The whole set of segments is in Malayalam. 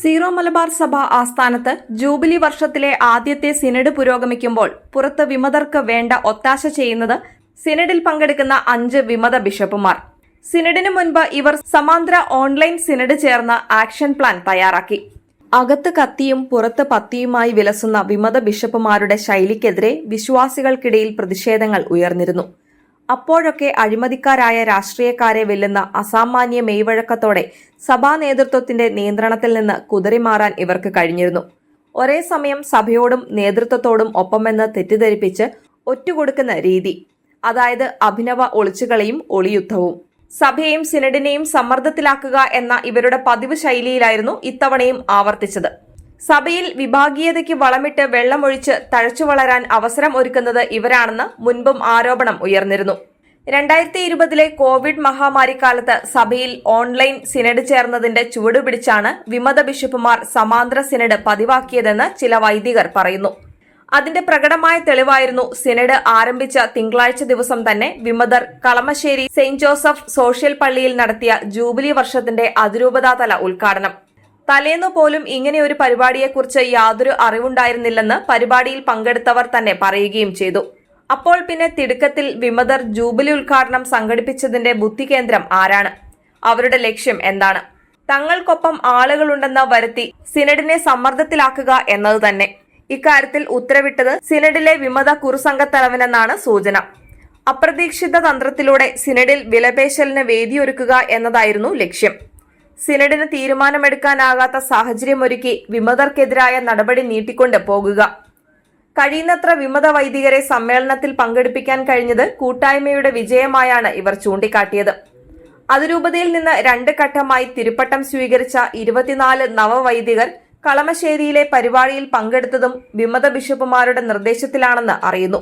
സീറോ മലബാർ സഭ ആസ്ഥാനത്ത് ജൂബിലി വർഷത്തിലെ ആദ്യത്തെ സിനഡ് പുരോഗമിക്കുമ്പോൾ പുറത്ത് വിമതർക്ക് വേണ്ട ഒത്താശ ചെയ്യുന്നത് സിനഡിൽ പങ്കെടുക്കുന്ന അഞ്ച് വിമത ബിഷപ്പുമാർ. സിനഡിന് മുൻപ് ഇവർ സമാന്തര ഓൺലൈൻ സിനഡ് ചേർന്ന് ആക്ഷൻ പ്ലാൻ തയ്യാറാക്കി. അകത്ത് കത്തിയും പുറത്ത് പത്തിയുമായി വിലസുന്ന വിമത ബിഷപ്പുമാരുടെ ശൈലിക്കെതിരെ വിശ്വാസികൾക്കിടയിൽ പ്രതിഷേധങ്ങൾ ഉയർന്നിരുന്നു. അപ്പോഴൊക്കെ അഴിമതിക്കാരായ രാഷ്ട്രീയക്കാരെ വെല്ലുന്ന അസാമാന്യ മെയ്വഴക്കത്തോടെ സഭാ നേതൃത്വത്തിന്റെ നിയന്ത്രണത്തിൽ നിന്ന് കുതിരിമാറാൻ ഇവർക്ക് കഴിഞ്ഞിരുന്നു. ഒരേ സമയം സഭയോടും നേതൃത്വത്തോടും ഒപ്പമെന്ന് തെറ്റിദ്ധരിപ്പിച്ച് ഒറ്റുകൊടുക്കുന്ന രീതി. അതായത് അഭിനവ ഒളിച്ചുകളിയും ഒളിയുദ്ധവും. സഭയെയും സിനഡിനെയും സമ്മർദ്ദത്തിലാക്കുക എന്ന ഇവരുടെ പതിവ് ശൈലിയിലായിരുന്നു ഇത്തവണയും ആവർത്തിച്ചത്. സഭയിൽ വിഭാഗീയതയ്ക്ക് വളമിട്ട് വെള്ളമൊഴിച്ച് തഴച്ചു വളരാൻ അവസരം ഒരുക്കുന്നത് ഇവരാണെന്ന് മുൻപും ആരോപണം ഉയർന്നിരുന്നു. രണ്ടായിരത്തി ഇരുപതിലെ കോവിഡ് മഹാമാരിക്കാലത്ത് സഭയിൽ ഓൺലൈൻ സിനഡ് ചേർന്നതിന്റെ ചുവടുപിടിച്ചാണ് വിമത ബിഷപ്പുമാർ സമാന്തര സിനഡ് പതിവാക്കിയതെന്ന് ചില വൈദികർ പറയുന്നു. അതിന്റെ പ്രകടമായ തെളിവായിരുന്നു സിനഡ് ആരംഭിച്ച തിങ്കളാഴ്ച ദിവസം തന്നെ വിമതർ കളമശ്ശേരി സെയിന്റ് ജോസഫ് സോഷ്യൽ പള്ളിയിൽ നടത്തിയ ജൂബിലി വർഷത്തിന്റെ അതിരൂപതാതല ഉദ്ഘാടനം. തലേന്നു പോലും ഇങ്ങനെ ഒരു പരിപാടിയെക്കുറിച്ച് യാതൊരു അറിവുണ്ടായിരുന്നില്ലെന്ന് പരിപാടിയിൽ പങ്കെടുത്തവർ തന്നെ പറയുകയും ചെയ്തു. അപ്പോൾ പിന്നെ തിടുക്കത്തിൽ വിമതർ ജൂബിലി ഉദ്ഘാടനം സംഘടിപ്പിച്ചതിന്റെ ബുദ്ധികേന്ദ്രം ആരാണ്? അവരുടെ ലക്ഷ്യം എന്താണ്? തങ്ങൾക്കൊപ്പം ആളുകളുണ്ടെന്ന് വരുത്തി സിനഡിനെ സമ്മർദ്ദത്തിലാക്കുക എന്നത് തന്നെ. ഇക്കാര്യത്തിൽ ഉത്തരവിട്ടത് സിനഡിലെ വിമത കുറുസംഘത്തലവനെന്നാണ് സൂചന. അപ്രതീക്ഷിത തന്ത്രത്തിലൂടെ സിനഡിൽ വിലപേശലിന് വേദിയൊരുക്കുക എന്നതായിരുന്നു ലക്ഷ്യം. സിനഡിന് തീരുമാനമെടുക്കാനാകാത്ത സാഹചര്യമൊരുക്കി വിമതർക്കെതിരായ നടപടി നീട്ടിക്കൊണ്ട് പോകുക. കഴിയുന്നത്ര വിമത വൈദികരെ സമ്മേളനത്തിൽ പങ്കെടുപ്പിക്കാൻ കഴിഞ്ഞത് കൂട്ടായ്മയുടെ വിജയമായാണ് ഇവർ ചൂണ്ടിക്കാട്ടിയത്. അതിരൂപതയിൽ നിന്ന് രണ്ട് ഘട്ടമായി തിരുപ്പട്ടം സ്വീകരിച്ച ഇരുപത്തിനാല് നവവൈദികർ കളമശ്ശേരിയിലെ പരിപാടിയിൽ പങ്കെടുത്തതും വിമത ബിഷപ്പുമാരുടെ നിർദ്ദേശത്തിലാണെന്ന് അറിയുന്നു.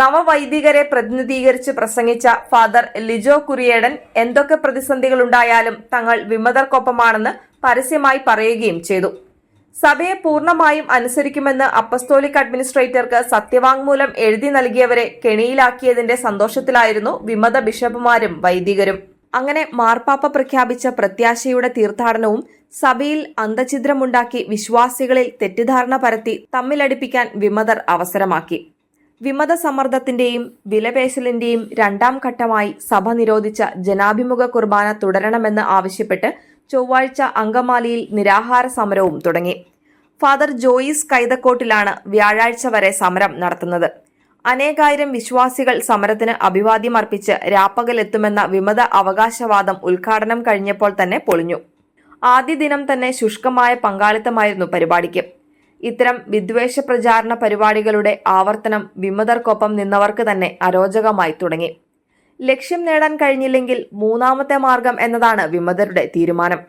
നവവൈദികരെ പ്രതിനിധീകരിച്ച് പ്രസംഗിച്ച ഫാദർ ലിജോ കുറിയേടൻ എന്തൊക്കെ പ്രതിസന്ധികൾ ഉണ്ടായാലും തങ്ങൾ വിമതർക്കൊപ്പമാണെന്ന് പരസ്യമായി പറയുകയും ചെയ്തു. സഭയെ പൂർണമായും അനുസരിക്കുമെന്ന് അപ്പസ്തോലിക് അഡ്മിനിസ്ട്രേറ്റർക്ക് സത്യവാങ്മൂലം എഴുതി നൽകിയവരെ കെണിയിലാക്കിയതിന്റെ സന്തോഷത്തിലായിരുന്നു വിമത ബിഷപ്പുമാരും വൈദികരും. അങ്ങനെ മാർപ്പാപ്പ പ്രഖ്യാപിച്ച പ്രത്യാശയുടെ തീർത്ഥാടനവും സഭയിൽ അന്തഛിദ്രമുണ്ടാക്കി വിശ്വാസികളിൽ തെറ്റിദ്ധാരണ പരത്തി തമ്മിലടിപ്പിക്കാൻ വിമതർ അവസരമാക്കി. വിമത സമ്മർദ്ദത്തിന്റെയും വിലപേശലിന്റെയും രണ്ടാം ഘട്ടമായി സഭ നിരോധിച്ച ജനാഭിമുഖ കുർബാന തുടരണമെന്ന് ആവശ്യപ്പെട്ട് ചൊവ്വാഴ്ച അങ്കമാലിയിൽ നിരാഹാര സമരവും തുടങ്ങി. ഫാദർ ജോയിസ് കൈതക്കോട്ടിലാണ് വ്യാഴാഴ്ച വരെ സമരം നടത്തുന്നത്. അനേകായിരം വിശ്വാസികൾ സമരത്തിന് അഭിവാദ്യം അർപ്പിച്ച് രാപ്പകലെത്തുമെന്ന വിമത അവകാശവാദം ഉദ്ഘാടനം കഴിഞ്ഞപ്പോൾ തന്നെ പൊളിഞ്ഞു. ആദ്യ ദിനം തന്നെ ശുഷ്കമായ പങ്കാളിത്തമായിരുന്നു പരിപാടിക്ക്. ഇത്തരം വിദ്വേഷ പ്രചാരണ പരിപാടികളുടെ ആവർത്തനം വിമതർക്കൊപ്പം നിന്നവർക്ക് തന്നെ അരോചകമായി തുടങ്ങി. ലക്ഷ്യം നേടാൻ കഴിഞ്ഞില്ലെങ്കിൽ മൂന്നാമത്തെ മാർഗം എന്നതാണ് വിമതരുടെ തീരുമാനം.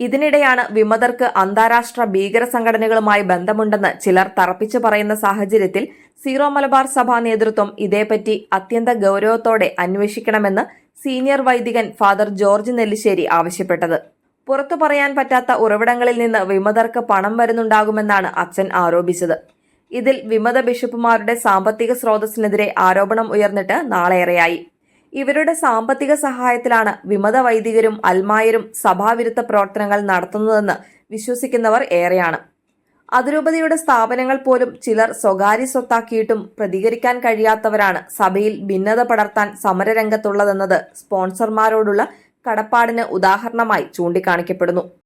ഇതിനിടെയാണ് വിമതർക്ക് അന്താരാഷ്ട്ര ഭീകര സംഘടനകളുമായി ബന്ധമുണ്ടെന്ന് ചിലർ തറപ്പിച്ചു പറയുന്ന സാഹചര്യത്തിൽ സീറോ മലബാർ സഭാ നേതൃത്വം ഇതേപ്പറ്റി അത്യന്ത ഗൗരവത്തോടെ അന്വേഷിക്കണമെന്ന് സീനിയർ വൈദികൻ ഫാദർ ജോർജ് നെല്ലിശ്ശേരി ആവശ്യപ്പെട്ടത്. പുറത്തു പറയാൻ പറ്റാത്ത ഉറവിടങ്ങളിൽ നിന്ന് വിമതർക്ക് പണം വരുന്നുണ്ടാകുമെന്നാണ് അച്ഛൻ ആരോപിച്ചത്. ഇതിൽ വിമത ബിഷപ്പുമാരുടെ സാമ്പത്തിക സ്രോതസ്സിനെതിരെ ആരോപണം ഉയർന്നിട്ട് നാളേറെയായി. ഇവരുടെ സാമ്പത്തിക സഹായത്തിലാണ് വിമത വൈദികരും അൽമായരും സഭാവിരുദ്ധ പ്രവർത്തനങ്ങൾ നടത്തുന്നതെന്ന് വിശ്വസിക്കുന്നവർ ഏറെയാണ്. അതിരൂപതയുടെ സ്ഥാപനങ്ങൾ പോലും ചിലർ സ്വകാര്യ സ്വത്താക്കിയിട്ടും പ്രതികരിക്കാൻ കഴിയാത്തവരാണ് സഭയിൽ ഭിന്നത പടർത്താൻ സമരരംഗത്തുള്ളതെന്നത് സ്പോൺസർമാരോടുള്ള കടപ്പാടിന് ഉദാഹരണമായി ചൂണ്ടിക്കാണിക്കപ്പെടുന്നു.